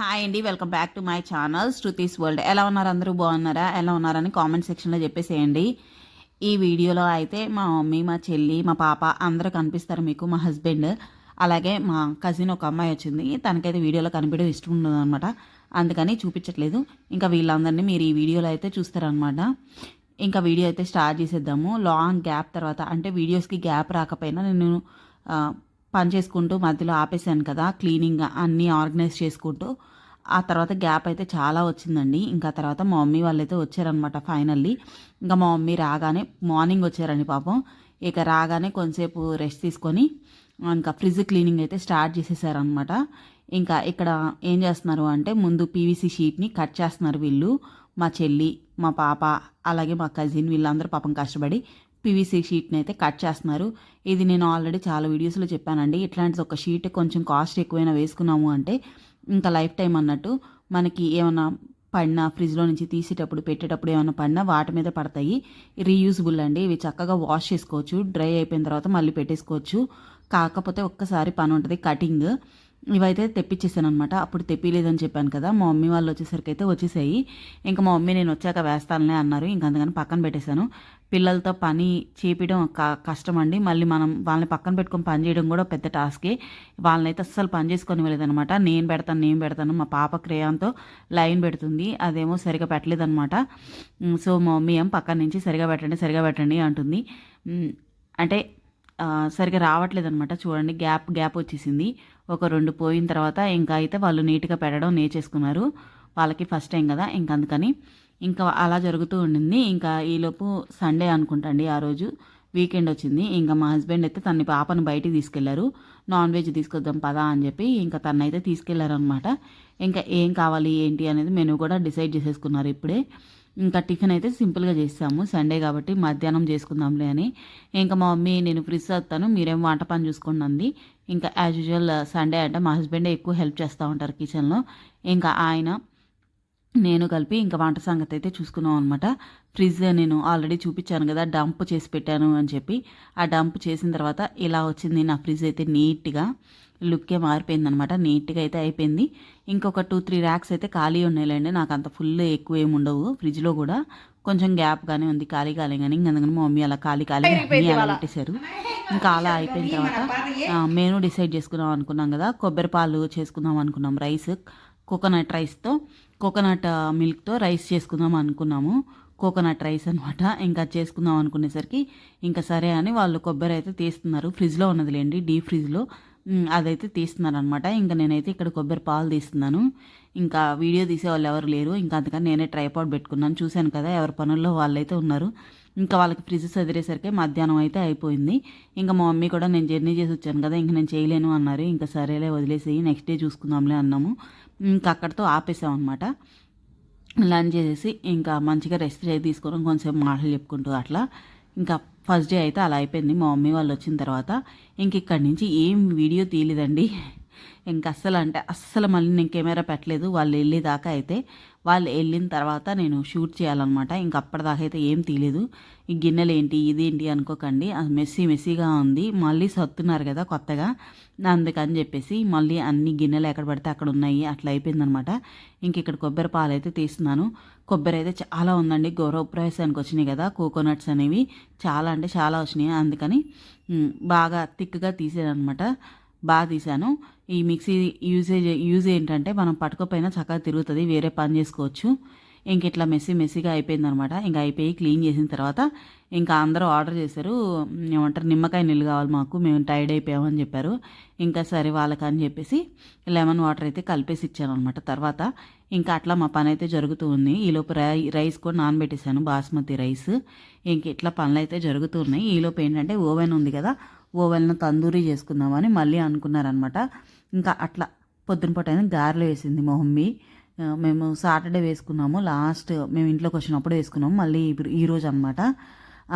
Hi అండి welcome back to my channel Shruti's world ఎలా ఉన్నారు అందరూ? బాగున్నారా? ఎలా ఉన్నారని కామెంట్ సెక్షన్లో చెప్పేసేయండి. ఈ వీడియోలో అయితే మా మమ్మీ మా చెల్లి మా పాప అందరూ కనిపిస్తారు మీకు మా హస్బెండ్ అలాగే మా కజిన్ ఒక అమ్మాయి వచ్చింది. తనకైతే వీడియోలో కనిపించడం ఇష్టం ఉండదు అనమాట అందుకని చూపించట్లేదు. ఇంకా వీళ్ళందరినీ మీరు ఈ వీడియోలో అయితే చూస్తారనమాట ఇంకా వీడియో అయితే స్టార్ట్ చేసేద్దాము. లాంగ్ గ్యాప్ తర్వాత అంటే వీడియోస్కి గ్యాప్ రాకపోయినా నేను పని చేసుకుంటూ మధ్యలో ఆపేసాను కదా క్లీనింగ్ అన్నీ ఆర్గనైజ్ చేసుకుంటూ. ఆ తర్వాత గ్యాప్ అయితే చాలా వచ్చిందండి. ఇంకా తర్వాత మా మమ్మీ వాళ్ళైతే వచ్చారనమాట ఫైనల్లీ. ఇంకా మా మమ్మీ రాగానే మార్నింగ్ వచ్చారండి పాపం. ఇక రాగానే కొంతసేపు రెస్ట్ తీసుకొని ఇంకా ఫ్రిడ్జ్ క్లీనింగ్ అయితే స్టార్ట్ చేసేసారనమాట ఇంకా ఇక్కడ ఏం చేస్తున్నారు అంటే ముందు పీవీసీ షీట్ని కట్ చేస్తున్నారు వీళ్ళు. మా చెల్లి మా పాప అలాగే మా కజిన్ వీళ్ళందరూ పాపం కష్టపడి పీవీసీ షీట్ని అయితే కట్ చేస్తున్నారు. ఇది నేను ఆల్రెడీ చాలా వీడియోస్లో చెప్పానండి. ఇట్లాంటిది ఒక షీట్ కొంచెం కాస్ట్ ఎక్కువైనా వేసుకున్నాము అంటే ఇంకా లైఫ్ టైం అన్నట్టు మనకి ఏమైనా పడినా ఫ్రిడ్జ్లో నుంచి తీసేటప్పుడు పెట్టేటప్పుడు ఏమైనా పడినా వాటి మీద పడతాయి. రీయూజబుల్ అండి. ఇవి చక్కగా వాష్ చేసుకోవచ్చు. డ్రై అయిపోయిన తర్వాత మళ్ళీ పెట్టేసుకోవచ్చు. కాకపోతే ఒక్కసారి పని ఉంటుంది కటింగ్. ఇవైతే తెప్పించేసాను అనమాట అప్పుడు తెప్పిలేదని చెప్పాను కదా మా మమ్మీ వాళ్ళు వచ్చేసరికి అయితే వచ్చేసాయి. ఇంకా మా మమ్మీ నేను వచ్చాక వేస్తానులే అన్నారు. ఇంకా అందుకని పక్కన పెట్టేశాను. పిల్లలతో పని చేపించడం క- కష్టం అండి మళ్ళీ మనం వాళ్ళని పక్కన పెట్టుకొని పని చేయడం కూడా పెద్ద టాస్కే. వాళ్ళనైతే అస్సలు పని చేసుకొని వెళ్ళేదనమాట నేను పెడతాను నేను పెడతాను. మా పాప క్రేయాన్తో లైన్ పెడుతుంది. అదేమో సరిగా పెట్టలేదనమాట సో మా మమ్మీ ఏం పక్కన నుంచి సరిగా పెట్టండి సరిగా పెట్టండి అంటుంది. అంటే సరిగా రావట్లేదు అనమాట చూడండి గ్యాప్ గ్యాప్ వచ్చేసింది. ఒక రెండు పోయిన తర్వాత ఇంకా అయితే వాళ్ళు నీట్గా పెట్టడం నేర్చేసుకున్నారు. వాళ్ళకి ఫస్ట్ టైం కదా ఇంకా అందుకని. ఇంకా అలా జరుగుతూ ఉండింది. ఇంకా ఈలోపు సండే అనుకుంటండి ఆ రోజు. వీకెండ్ వచ్చింది. ఇంకా మా హస్బెండ్ అయితే తన పాపను బయటికి తీసుకెళ్ళారు. నాన్ వెజ్ తీసుకొద్దాం పదా అని చెప్పి ఇంకా తనైతే తీసుకెళ్ళారనమాట. ఇంకా ఏం కావాలి ఏంటి అనేది మెనూ కూడా డిసైడ్ చేసేసుకున్నారు ఇప్పుడే. ఇంకా టిఫిన్ అయితే సింపుల్గా చేసాము సండే కాబట్టి మధ్యాహ్నం చేసుకుందాంలే అని. ఇంకా మా మమ్మీ నేను ఫ్రిడ్జ్ వస్తాను మీరేం వంట పని చూసుకోండి అంది. ఇంకా యాజ్ యూజువల్ సండే అంటే మా హస్బెండే ఎక్కువ హెల్ప్ చేస్తూ ఉంటారు కిచెన్లో ఇంకా ఆయన నేను కలిపి ఇంకా వంట సంగతి అయితే చూసుకున్నాం అనమాట ఫ్రిడ్జ్ నేను ఆల్రెడీ చూపించాను కదా డంప్ చేసి పెట్టాను అని చెప్పి. ఆ డంప్ చేసిన తర్వాత ఇలా వచ్చింది నా ఫ్రిడ్జ్ అయితే నీట్గా. లుక్కే మారిపోయింది అనమాట నీట్గా అయితే అయిపోయింది. ఇంకొక టూ త్రీ ర్యాక్స్ అయితే ఖాళీ ఉన్నాయిలేండి. నాకు అంత ఫుల్ ఎక్కువ ఏమి ఉండవు ఫ్రిడ్జ్లో కూడా. కొంచెం గ్యాప్ కానీ ఉంది ఖాళీ ఖాళీ కానీ ఇంకా అందుకని మా మమ్మీ అలా ఖాళీ ఖాళీ అన్నీ అలా పెట్టేశారు. ఇంకా అలా అయిపోయిన తర్వాత మెనూ డిసైడ్ చేసుకున్నాం అనుకున్నాం కదా కొబ్బరి పాలు చేసుకుందాం అనుకున్నాం రైస్. కోకోనట్ రైస్తో కోకోనట్ మిల్క్తో రైస్ చేసుకుందాం అనుకున్నాము. కోకోనట్ రైస్ అనమాట ఇంకా చేసుకుందాం అనుకునేసరికి ఇంకా సరే అని వాళ్ళు కొబ్బరి అయితే తీస్తున్నారు. ఫ్రిడ్జ్లో ఉన్నదిలేండి డీప్ ఫ్రిడ్జ్లో. అదైతే తీస్తున్నారు అనమాట ఇంకా నేనైతే ఇక్కడ కొబ్బరి పాలు తీస్తున్నాను. ఇంకా వీడియో తీసే వాళ్ళు ఎవరు లేరు. ఇంకా అందుకని నేనే ట్రైపాడ్ పెట్టుకున్నాను. చూశాను కదా ఎవరి పనుల్లో వాళ్ళైతే ఉన్నారు. ఇంకా వాళ్ళకి ఫ్రిడ్జ్ చదివేసరికి మధ్యాహ్నం అయితే అయిపోయింది. ఇంకా మా మమ్మీ కూడా నేను జర్నీ చేసి వచ్చాను కదా ఇంకా నేను చేయలేను అన్నారు. ఇంకా సరేలే వదిలేసేయి నెక్స్ట్ డే చూసుకుందాంలే అన్నాము. ఇంకా అక్కడితో ఆపేసాం అనమాట లంచ్ చేసేసి ఇంకా మంచిగా రెస్ట్ చేసి తీసుకొని కొంచెం మాటలు చెప్పుకుంటూ అట్లా. ఇంకా ఫస్ట్ డే అయితే అలా అయిపోయింది. మా మమ్మీ వాళ్ళు వచ్చిన తర్వాత ఇంక ఇక్కడి నుంచి ఏం వీడియో తీయలేదండి. ఇంక అస్సలు అంటే అస్సలు మళ్ళీ నేను కెమెరా పెట్టలేదు. వాళ్ళు వెళ్ళేదాకా అయితే వాళ్ళు వెళ్ళిన తర్వాత నేను షూట్ చేయాలన్నమాట. ఇంక అప్పటిదాకా అయితే ఏం తీయలేదు. ఈ గిన్నెలు ఏంటి ఇదేంటి అనుకోకండి. అది మెస్సీ మెస్సీగా ఉంది. మళ్ళీ సత్తున్నారు కదా కొత్తగా. అందుకని చెప్పేసి మళ్ళీ అన్ని గిన్నెలు ఎక్కడ పడితే అక్కడ ఉన్నాయి. అట్లా అయిపోయిందనమాట ఇంక ఇక్కడ కొబ్బరి పాలు అయితే తీస్తున్నాను. కొబ్బరి అయితే చాలా ఉందండి. గౌరవ ప్రవేశానికి వచ్చినాయి కదా. కోకోనట్స్ అనేవి చాలా అంటే చాలా వచ్చినాయి. అందుకని బాగా థిక్గా తీసేదనమాట బాగా తీసాను ఈ మిక్సీ యూజేజ్ యూజ్ ఏంటంటే మనం పట్టుకోపోయినా చక్కగా తిరుగుతుంది వేరే పని చేసుకోవచ్చు. ఇంక ఇట్లా మెస్సీ మెస్సీగా అయిపోయిందనమాట. ఇంకా అయిపోయి క్లీన్ చేసిన తర్వాత ఇంకా అందరూ ఆర్డర్ చేశారు. ఏమంటారు? నిమ్మకాయ నీళ్ళు కావాలి మాకు మేము టైర్డ్ అయిపోయామని చెప్పారు. ఇంకా సరే వాళ్ళకని చెప్పేసి లెమన్ వాటర్ అయితే కలిపేసి ఇచ్చాను అనమాట తర్వాత ఇంకా అట్లా మా పని అయితే జరుగుతూ ఉంది. ఈలోపు రై రైస్ కూడా నానబెట్టేశాను బాస్మతి రైస్. ఇంక ఇట్లా పనులు అయితే జరుగుతూ ఉన్నాయి. ఈలోపు ఏంటంటే ఓవెన్ ఉంది కదా ఓవెన్లో తందూరి చేసుకుందామని మళ్ళీ అనుకున్నారనమాట. ఇంకా అట్లా పొద్దునపూట అయినా గారెలు వేసింది మా మమ్మీ. మేము సాటర్డే వేసుకున్నాము లాస్ట్ మేము ఇంట్లోకి వచ్చినప్పుడు వేసుకున్నాము మళ్ళీ ఇప్పుడు ఈరోజు అనమాట.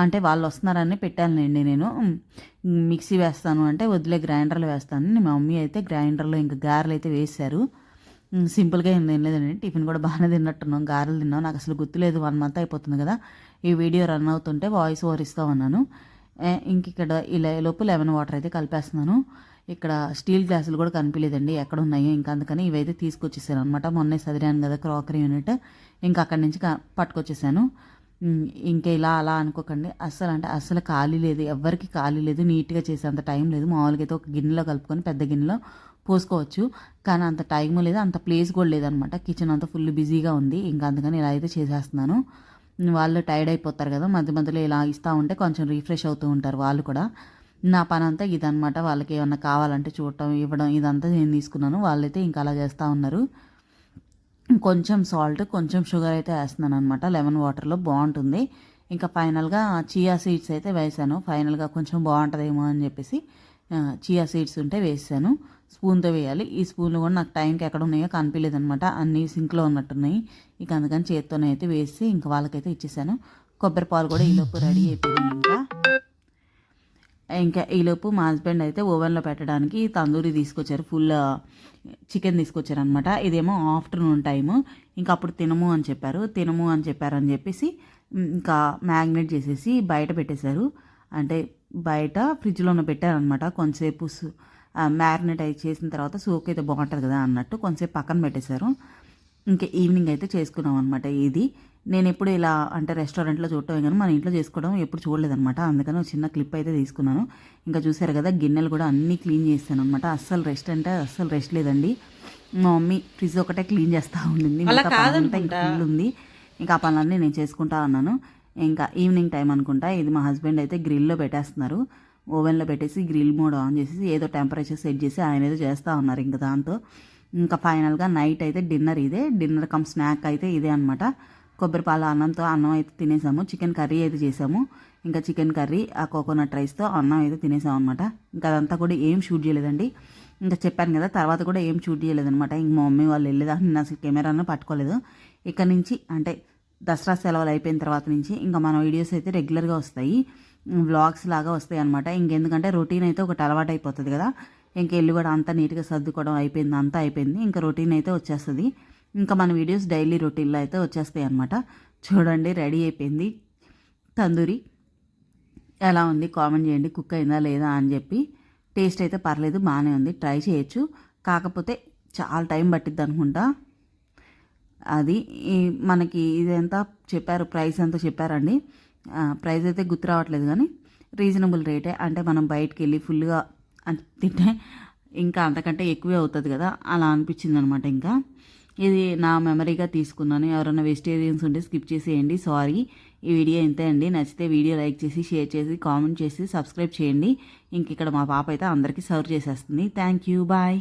అంటే వాళ్ళు వస్తున్నారని పెట్టానులేండి నేను. మిక్సీ వేస్తాను అంటే వదిలే గ్రైండర్లో వేస్తాను. మా మమ్మీ అయితే గ్రైండర్లో ఇంకా గారెలు అయితే వేశారు. సింపుల్గా ఏం తినలేదండి. టిఫిన్ కూడా బాగానే తిన్నట్టున్నాం గారెలు తిన్నాం. నాకు అసలు గుర్తులేదు వన్ మంత్ అయిపోతుంది కదా. ఈ వీడియో రన్ అవుతుంటే వాయిస్ ఓవర్ ఇస్తా ఉన్నాను. ఇంక ఇక్కడ ఇలా లోపు లెమన్ వాటర్ అయితే కలిపేస్తున్నాను. ఇక్కడ స్టీల్ గ్లాసులు కూడా కనిపించలేదండి ఎక్కడ ఉన్నాయో ఇంకా అందుకని ఇవైతే తీసుకొచ్చేసాను అనమాట మొన్నే సదిరాను కదా క్రాకరీ యూనిట్ ఇంకా అక్కడి నుంచి క- పట్టుకొచ్చేసాను. ఇంకా ఇలా అలా అనుకోకండి. అస్సలు అంటే అస్సలు ఖాళీ లేదు ఎవరికి ఖాళీ లేదు నీట్గా చేసేంత టైం లేదు. మామూలుగా అయితే ఒక గిన్నెలో కలుపుకొని పెద్ద గిన్నెలో పోసుకోవచ్చు కానీ అంత టైం లేదు అంత ప్లేస్ కూడా లేదనమాట కిచెన్ అంతా ఫుల్ బిజీగా ఉంది ఇంకా అందుకని ఇలా అయితే చేసేస్తున్నాను. వాళ్ళు టైర్డ్ అయిపోతారు కదా మధ్య మధ్యలో ఇలా ఇస్తూ ఉంటే కొంచెం రీఫ్రెష్ అవుతూ ఉంటారు వాళ్ళు కూడా. నా పని అంతా ఇదనమాట వాళ్ళకి ఏమన్నా కావాలంటే చూడటం ఇవ్వడం ఇదంతా నేను తీసుకున్నాను. వాళ్ళైతే ఇంకా అలా చేస్తూ ఉన్నారు. కొంచెం సాల్ట్ కొంచెం షుగర్ అయితే వేస్తున్నాను అనమాట లెమన్ వాటర్లో బాగుంటుంది. ఇంకా ఫైనల్గా చియా సీడ్స్ అయితే వేసాను. ఫైనల్గా కొంచెం బాగుంటుందేమో అని చెప్పేసి చియా సీడ్స్ ఉంటే వేసాను. స్పూన్తో వేయాలి. ఈ స్పూన్లు కూడా నాకు టైంకి ఎక్కడ ఉన్నాయో కనిపించలేదు అనమాట అన్నీ సింక్లో ఉన్నట్టున్నాయి. ఇక అందుకని చేత్తోనే అయితే వేసి ఇంకా వాళ్ళకైతే ఇచ్చేసాను. కొబ్బరి పాలు కూడా ఈలోపు రెడీ అయిపోయింది ఇంకా. ఇంకా ఈలోపు మా హస్బెండ్ అయితే ఓవెన్లో పెట్టడానికి తందూరి తీసుకొచ్చారు. ఫుల్ చికెన్ తీసుకొచ్చారు అనమాట ఇదేమో ఆఫ్టర్నూన్ టైము. ఇంకా అప్పుడు తినము అని చెప్పారు. తినము అని చెప్పారు అని చెప్పేసి ఇంకా మ్యాగ్నేట్ చేసేసి బయట పెట్టేశారు. అంటే బయట ఫ్రిడ్జ్లోనే పెట్టారనమాట కొంతసేపు మ్యారినేట్ అయి చేసిన తర్వాత సోక్ అయితే బాగుంటుంది కదా అన్నట్టు కొంతసేపు పక్కన పెట్టేశారు. ఇంకా ఈవినింగ్ అయితే చేసుకున్నాం అనమాట ఇది. నేను ఎప్పుడు ఇలా అంటే రెస్టారెంట్లో చూడటం కానీ మన ఇంట్లో చేసుకోవడం ఎప్పుడు చూడలేదన్నమాట. అందుకని ఒక చిన్న క్లిప్ అయితే తీసుకున్నాను. ఇంకా చూసారు కదా గిన్నెలు కూడా అన్నీ క్లీన్ చేస్తాను అనమాట అస్సలు రెస్ట్ అంటే అస్సలు రెస్ట్ లేదండి. మా మమ్మీ ఫ్రిడ్జ్ ఒకటే క్లీన్ చేస్తూ ఉండింది. ఇంకా ఉంది. ఇంకా ఆ పనులన్నీ నేను చేసుకుంటా ఉన్నాను ఇంకా ఈవినింగ్ టైం అనుకుంటా. ఇది మా హస్బెండ్ అయితే గ్రిల్లో పెట్టేస్తున్నారు. ఓవెన్లో పెట్టేసి గ్రిల్ మోడ్ ఆన్ చేసి ఏదో టెంపరేచర్ సెట్ చేసి ఆయన ఏదో చేస్తూ ఉన్నారు ఇంకా దాంతో. ఇంకా ఫైనల్గా నైట్ అయితే డిన్నర్ ఇదే. డిన్నర్ కమ్ స్నాక్ అయితే ఇదే అనమాట కొబ్బరి పాల అన్నంతో అన్నం అయితే తినేసాము. చికెన్ కర్రీ అయితే చేసాము. ఇంకా చికెన్ కర్రీ ఆ కోకోనట్ రైస్తో అన్నం అయితే తినేసాం అనమాట ఇంకా అదంతా కూడా ఏం షూట్ చేయలేదండి. ఇంకా చెప్పాను కదా తర్వాత కూడా ఏం షూట్ చేయలేదనమాట ఇంక మా మమ్మీ వాళ్ళు వెళ్ళేదా నేను అసలు కెమెరాను పట్టుకోలేదు. ఇక్కడ నుంచి అంటే దసరా సెలవులు అయిపోయిన తర్వాత నుంచి ఇంకా మన వీడియోస్ అయితే రెగ్యులర్గా వస్తాయి. వ్లాగ్స్ లాగా వస్తాయి అనమాట ఇంకెందుకంటే రొటీన్ అయితే ఒకటి అలవాటు అయిపోతుంది కదా. ఇంకా ఇల్లు కూడా అంతా నీట్గా సర్దుకోవడం అయిపోయింది అంతా అయిపోయింది. ఇంకా రొటీన్ అయితే వచ్చేస్తుంది. ఇంకా మన వీడియోస్ డైలీ రొటీన్లో అయితే వచ్చేస్తాయి అనమాట చూడండి రెడీ అయిపోయింది. తందూరి ఎలా ఉంది? కామెంట్ చేయండి. కుక్ అయిందా లేదా అని చెప్పి. టేస్ట్ అయితే పర్లేదు బాగానే ఉంది. ట్రై చేయొచ్చు. కాకపోతే చాలా టైం పట్టిద్ది అనుకుంటా. అది మనకి ఇదంతా చెప్పారు? ప్రైస్ ఎంతో చెప్పారండి? ప్రైస్ అయితే గుర్తు రావట్లేదు కానీ రీజనబుల్ రేటే. అంటే మనం బయటికి వెళ్ళి ఫుల్గా తింటే ఇంకా అంతకంటే ఎక్కువే అవుతుంది కదా. అలా అనిపించింది అనమాట ఇంకా. ఇది నా మెమరీగా తీసుకున్నాను. ఎవరైనా వెజిటేరియన్స్ ఉంటే స్కిప్ చేసేయండి. సారీ. ఈ వీడియో ఇంతే అండి. నచ్చితే వీడియో లైక్ చేసి షేర్ చేసి కామెంట్ చేసి సబ్స్క్రైబ్ చేయండి. ఇంక ఇక్కడ మా పాప అయితే అందరికీ సర్వ్ చేసేస్తుంది. Thank you. బాయ్.